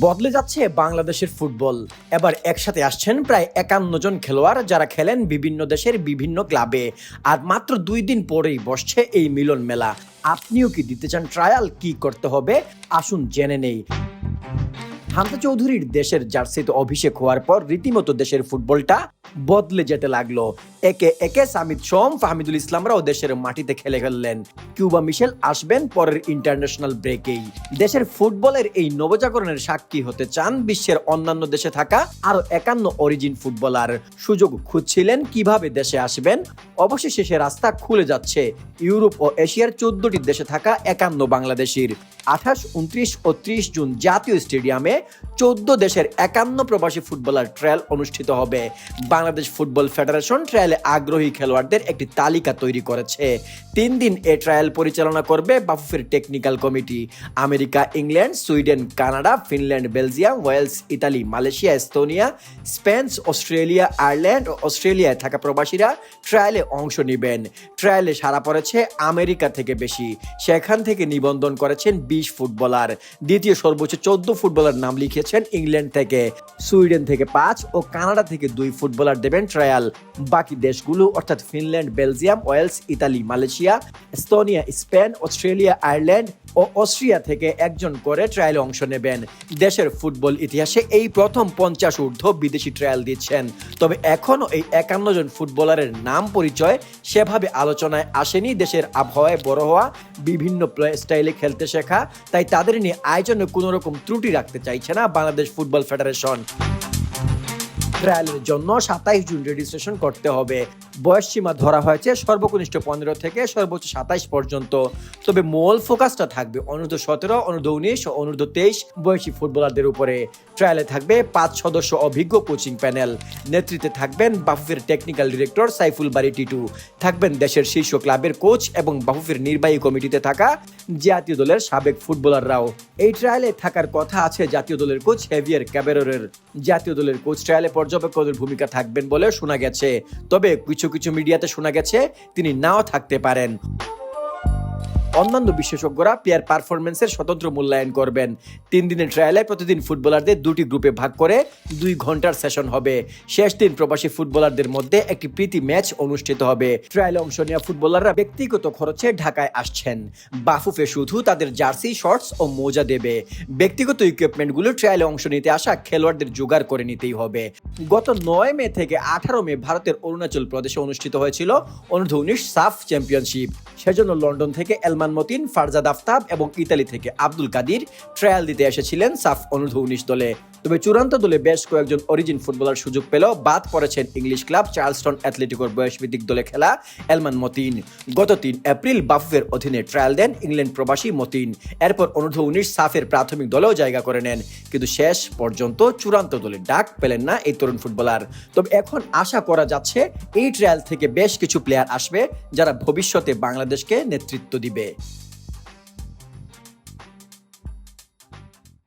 বদলে যাচ্ছে বাংলাদেশের ফুটবল। এবার একসাথে আসছেন প্রায় একান্ন জন খেলোয়াড় যারা খেলেন বিভিন্ন দেশের বিভিন্ন ক্লাবে। আর মাত্র দুই দিন পরেই বসছে এই মিলন মেলা। আপনিও কি দিতে চান ট্রায়াল? কি করতে হবে? আসুন জেনে নেই। হামজা চৌধুরীর দেশের জার্সিতে অভিষেক হওয়ার পর রীতিমতো দেশের ফুটবলটা বদলে যেতে লাগল। একে একে সামিদ সোম, ফাহমিদুল ইসলামরাও দেশের মাটিতে খেলে ফেললেন। কিউবা মিশেল আসবেন পরের ইন্টারন্যাশনাল ব্রেকেই। দেশের ফুটবলের এই নবজাগরণের সাক্ষী হতে চান বিশ্বের অন্যান্য দেশে থাকা আরও একান্ন অরিজিন ফুটবলার। সুযোগ খুঁজছিলেন কীভাবে দেশে আসবেন? অবশেষে সে রাস্তা খুলে যাচ্ছে। ইউরোপ ও এশিয়ার চোদ্দটি দেশে থাকা একান্ন বাংলাদেশির। আঠাশ, উনত্রিশ ও ত্রিশ জুন জাতীয় স্টেডিয়ামে চোদ্দ দেশের একান্ন প্রবাসী ফুটবলার ট্রায়াল অনুষ্ঠিত হবে। বাংলাদেশ ফুটবল ফেডারেশন ট্রায়ালে আগ্রহী খেলোয়াড়দের একটি তালিকা তৈরি করেছে। তিন দিন এ ট্রায়াল পরিচালনা করবে বাফুফের technical committee. America, England, Sweden, Canada, Finland, Belgium, Wales, Italy, Malaysia, Estonia, Spain, Australia, Ireland ও অস্ট্রেলিয়ায় থাকা প্রবাসীরা ট্রায়ালে অংশ নেবেন। ট্রায়ালে সারা পড়েছে আমেরিকা থেকে বেশি। সেখান থেকে নিবন্ধন করেছেন বিশ ফুটবলার। দ্বিতীয় সর্বোচ্চ চোদ্দ ফুটবলার নাম লিখেছেন ইংল্যান্ড থেকে। সুইডেন থেকে পাঁচ ও কানাডা থেকে দুই ফুটবলার দেবেন ট্রায়াল। বাকি দেশগুলো, অর্থাৎ Finland, Belgium, Wales, Italy, Malaysia, Estonia, Spain, Australia, Ireland ও অস্ট্রিয়া থেকে একজন করে ট্রায়ালে অংশ নেবেন। দেশের ফুটবল ইতিহাসে এই প্রথম পঞ্চাশ ঊর্ধ্ব বিদেশি ট্রায়াল দিচ্ছেন। তবে এখনও এই একান্ন জন ফুটবলারের নাম পরিচয় সেভাবে আলোচনায় আসেনি। দেশের আবহাওয়ায় বড় হওয়া, বিভিন্ন প্লে স্টাইলে খেলতে শেখা, তাই তাদের নিয়ে আয়োজনে কোনো রকম ত্রুটি রাখতে চাইছে না বাংলাদেশ ফুটবল ফেডারেশন। ট্রায়ালের জন্য সাতাইশ জুন রেজিস্ট্রেশন করতে হবে। বয়স সীমা ধরা হয়েছে সর্বকনিষ্ঠ পনেরো থেকে সর্বোচ্চ সাতাইশ পর্যন্ত। তবে মূল ফোকাসটা থাকবে অনূর্ধ্ব সতেরো, অনূর্ধ্ব উনিশ ও অনূর্ধ্ব তেইশ বয়সী ফুটবলারদের উপরে। ট্রায়ালে থাকবে পাঁচ সদস্য অভিজ্ঞ কোচিং প্যানেল নেতৃত্বে থাকবেন বাফুফের টেকনিক্যাল ডিরেক্টর সাইফুল বাড়ি টিটু। থাকবেন দেশের শীর্ষ ক্লাবের কোচ এবং বাফুফের নির্বাহী কমিটিতে থাকা জাতীয় দলের সাবেক ফুটবলাররাও। এই ট্রায়ালে থাকার কথা আছে জাতীয় দলের কোচ হেভিয়ার ক্যাবেরোরের জাতীয় দলের কোচ ট্রায়ালে পর্যবেক্ষকের ভূমিকা থাকবেন বলে শোনা গেছে। তবে কিছু কিছু মিডিয়াতে শোনা গেছে, তিনি নাও থাকতে পারেন। অন্যান্য বিশেষজ্ঞরা প্লেয়ার পারফরমেন্সের স্বতন্ত্র মূল্যায়ন করবেন। তিন দিনের ট্রায়ালে প্রতিদিন ফুটবলারদের দুটি গ্রুপে ভাগ করে দুই ঘণ্টার সেশন হবে। শেষ দিন প্রবাসী ফুটবলারদের মধ্যে একটি প্রীতি ম্যাচ অনুষ্ঠিত হবে। ট্রায়ালে অংশ নেওয়া ফুটবলাররা ব্যক্তিগত খরচে ঢাকায় আসছেন। বাফুফে শুধু তাদের জার্সি শর্টস ও মোজা দেবে। ব্যক্তিগত ইকুইপমেন্টগুলো ট্রায়ালে অংশ নিতে আসা খেলোয়াড়দের জোগাড় করে নিতেই হবে। গত নয় মে থেকে আঠারো মে ভারতের অরুণাচল প্রদেশে অনুষ্ঠিত হয়েছিল অনূর্ধ্ব উনিশ সাফ চ্যাম্পিয়নশিপ সেজন্য লন্ডন থেকে এলমান মতিন, ফারজাদ আফতাব এবং ইতালি থেকে আব্দুল কাদির ট্রায়াল দিতে এসেছিলেন সাফ অনূর্ধ্ব উনিশ দলে। তবে চূড়ান্ত দলে বেশ কয়েকজন অরিজিন ফুটবলার সুযোগ পেল বাদ পড়েছেন ইংলিশ ক্লাব চার্লস্টন অ্যাথলেটিকোর বয়সভিত্তিক দলে খেলা এলমান মতিন। গত তিন এপ্রিল বাফুফের অধীনে ট্রায়াল দেন ইংল্যান্ড প্রবাসী মতিন। এরপর অনূর্ধ্ব উনিশ সাফের প্রাথমিক দলেও জায়গা করে নেন। কিন্তু শেষ পর্যন্ত চূড়ান্ত দলে ডাক পেলেন না এই তরুণ ফুটবলার তবে এখন আশা করা যাচ্ছে এই ট্রায়াল থেকে বেশ কিছু প্লেয়ার আসবে যারা ভবিষ্যতে বাংলাদেশকে নেতৃত্ব দিবে। day.